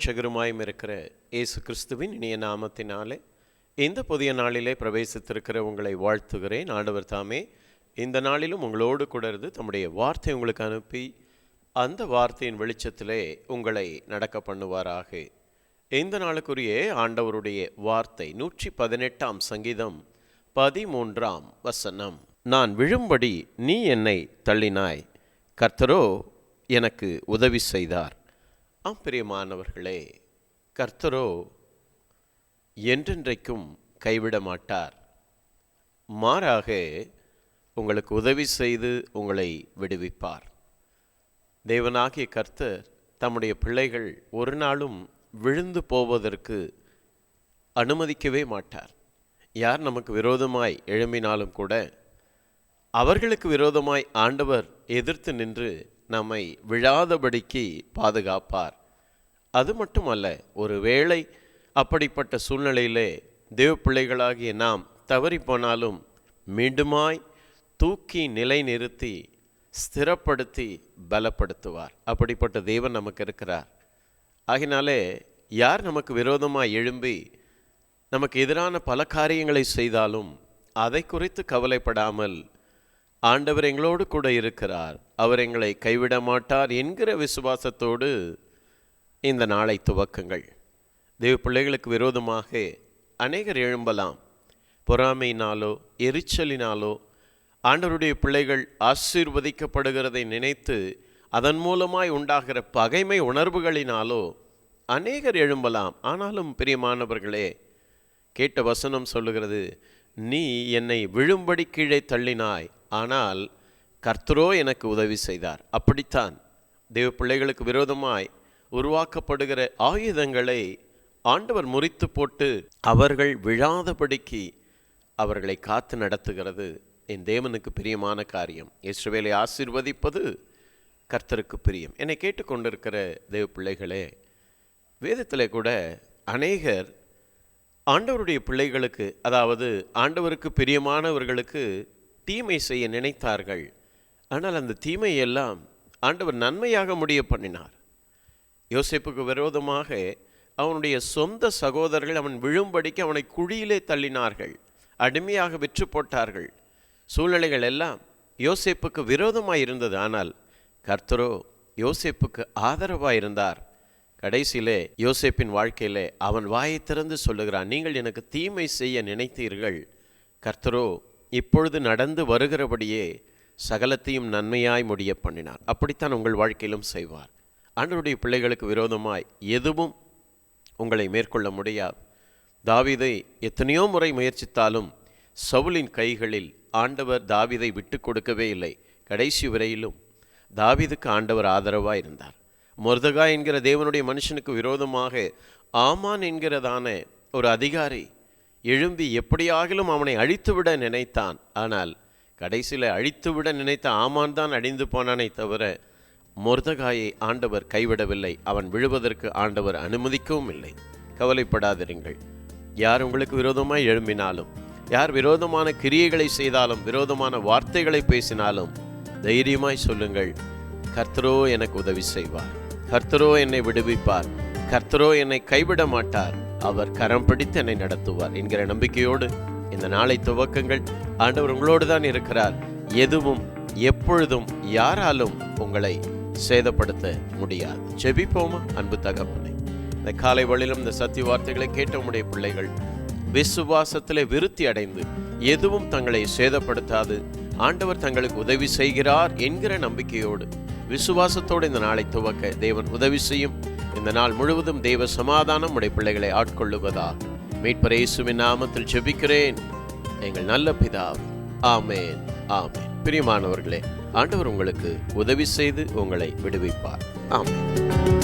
இரட்சகருமாயும் இருக்கிற இயேசு கிறிஸ்துவின் இனிய நாமத்தினாலே இந்த புதிய நாளிலே பிரவேசித்திருக்கிற உங்களை வாழ்த்துகிறேன். ஆண்டவர் தாமே இந்த நாளிலும் உங்களோடு கூட இருந்து தம்முடைய வார்த்தை உங்களுக்கு அனுப்பி அந்த வார்த்தையின் வெளிச்சத்திலே உங்களை நடக்க பண்ணுவாராக. இந்த நாளுக்குரிய ஆண்டவருடைய வார்த்தை நூற்றி பதினெட்டாம் சங்கீதம் பதிமூன்றாம் வசனம். நான் விழும்படி நீ என்னை தள்ளினாய். கர்த்தரோ எனக்கு உதவி செய்தார். ஆம்பிரியமானவர்களே கர்த்தரோ என்றென்றைக்கும் கைவிட மாட்டார். மாறாக உங்களுக்கு உதவி செய்து உங்களை விடுவிப்பார். தேவனாகிய கர்த்தர் தம்முடைய பிள்ளைகள் ஒரு நாளும் விழுந்து போவதற்கு அனுமதிக்கவே மாட்டார். யார் நமக்கு விரோதமாய் எழும்பினாலும் கூட அவர்களுக்கு விரோதமாய் ஆண்டவர் எதிர்த்து நின்று நம்மை விழாதபடிக்கு பாதுகாப்பார். அது மட்டுமல்ல ஒருவேளை அப்படிப்பட்ட சூழ்நிலையிலே தேவ பிள்ளைகளாகிய நாம் தவறிப்போனாலும் மீண்டுமாய் தூக்கி நிலை நிறுத்தி ஸ்திரப்படுத்தி பலப்படுத்துவார். அப்படிப்பட்ட தெய்வன் நமக்கு இருக்கிறார். ஆகினாலே யார் நமக்கு விரோதமாக எழும்பி நமக்கு எதிரான பல காரியங்களை செய்தாலும் அதை குறித்து கவலைப்படாமல் ஆண்டவர் எங்களோடு கூட இருக்கிறார். அவர் எங்களை கைவிட மாட்டார் என்கிற விசுவாசத்தோடு இந்த நாளை துவக்குங்கள். தெய்வ பிள்ளைகளுக்கு விரோதமாக அநேகர் எழும்பலாம். பொறாமையினாலோ எரிச்சலினாலோ ஆண்டவருடைய பிள்ளைகள் ஆசீர்வதிக்கப்படுகிறதை நினைத்து அதன் மூலமாய் உண்டாகிற பகைமை உணர்வுகளினாலோ அநேகர் எழும்பலாம். ஆனாலும் பிரியமானவர்களே கேட்ட வசனம் சொல்லுகிறது நீ என்னை விழும்படி கீழே தள்ளினாய். ஆனால் கர்த்தரோ எனக்கு உதவி செய்தார். அப்படித்தான் தேவ பிள்ளைகளுக்கு விரோதமாய் உருவாக்கப்படுகிற ஆயுதங்களை ஆண்டவர் முறித்து போட்டு அவர்கள் விழாதபடிக்கு அவர்களை காத்து நடத்துகிறது என் தேவனுக்கு பிரியமான காரியம். இஸ்ரவேலை ஆசீர்வதிப்பது கர்த்தருக்கு பிரியம். என்னை கேட்டுக்கொண்டிருக்கிற தேவ பிள்ளைகளே வேதத்தில் கூட அநேகர் ஆண்டவருடைய பிள்ளைகளுக்கு அதாவது ஆண்டவருக்கு பிரியமானவர்களுக்கு தீமை செய்ய நினைத்தார்கள். ஆனால் அந்த தீமையெல்லாம் ஆண்டவர் நன்மையாக முடிய பண்ணினார். யோசிப்புக்கு விரோதமாக அவனுடைய சொந்த சகோதரர்கள் அவன் விழும்படிக்கு அவனை குழியிலே தள்ளினார்கள். அடிமையாக விற்று போட்டார்கள். சூழ்நிலைகள் எல்லாம் யோசிப்புக்கு விரோதமாக இருந்தது ஆனால் கர்த்தரோ யோசிப்புக்கு ஆதரவாக இருந்தார் கடைசியிலே யோசேப்பின் வாழ்க்கையிலே அவன் வாயை திறந்து சொல்லுகிறான் நீங்கள் எனக்கு தீமை செய்ய நினைத்தீர்கள். கர்த்தரோ இப்பொழுது நடந்து வருகிறபடியே சகலத்தையும் நன்மையாய் முடிய பண்ணினார். அப்படித்தான் உங்கள் வாழ்க்கையிலும் செய்வார். ஆண்டவருடைய பிள்ளைகளுக்கு விரோதமாய் எதுவும் உங்களை மேற்கொள்ள முடியாது. தாவீதை எத்தனையோ முறை முயற்சித்தாலும் சவுலின் கைகளில் ஆண்டவர் தாவீதை விட்டு கொடுக்கவே இல்லை. கடைசி வரையிலும் தாவிதுக்கு ஆண்டவர் ஆதரவாக இருந்தார். மொர்தகா என்கிற தேவனுடைய மனுஷனுக்கு விரோதமாக ஆமான் என்கிறதான ஒரு அதிகாரி எழும்பி எப்படியாகிலும் அவனை அழித்துவிட நினைத்தான். ஆனால் கடைசியில் அழித்துவிட நினைத்த ஆமான் தான் அழிந்து போனானே தவிர மொர்தகாயை ஆண்டவர் கைவிடவில்லை. அவன் விழுவதற்கு ஆண்டவர் அனுமதிக்கவும் இல்லை. கவலைப்படாதிருங்கள். யார் உங்களுக்கு விரோதமாய் எழும்பினாலும் யார் விரோதமான கிரியைகளை செய்தாலும் விரோதமான வார்த்தைகளை பேசினாலும் தைரியமாய் சொல்லுங்கள் கர்த்தரோ எனக்கு உதவி செய்வார். கர்த்தரோ என்னை விடுவிப்பார். கர்த்தரோ என்னை கைவிட மாட்டார். அவர் கரம் பிடித்து என்னை நடத்துவார் என்கிற நம்பிக்கையோடு இந்த நாளை துவக்கங்கள். ஆண்டவர் உங்களோடு தான் இருக்கிறார். எதுவும் எப்பொழுதும் யாராலும் உங்களை சேதப்படுத்த முடியாது. ஜெபிப்போமா? அன்பு தகப்பனை. இந்த காலை வழியிலும் இந்த சத்திய வார்த்தைகளை கேட்ட உடைய பிள்ளைகள் விசுவாசத்திலே விருத்தி அடைந்து எதுவும் தங்களை சேதப்படுத்தாது. ஆண்டவர் தங்களுக்கு உதவி செய்கிறார் என்கிற நம்பிக்கையோடு விசுவாசத்தோடு இந்த நாளை துவக்க தேவன் உதவி செய்யும். இந்த நாள் முழுவதும் தேவ சமாதானம் உடைய பிள்ளைகளை ஆட்கொள்ளுவதாக. மீட்பர் இயேசுவின் நாமத்தில் ஜெபிக்கிறேன். எங்கள் நல்ல பிதா ஆமேன் ஆமேன். பிரியமானவர்களே ஆண்டவர் உங்களுக்கு உதவி செய்து உங்களை விடுவிப்பார். ஆமேன்.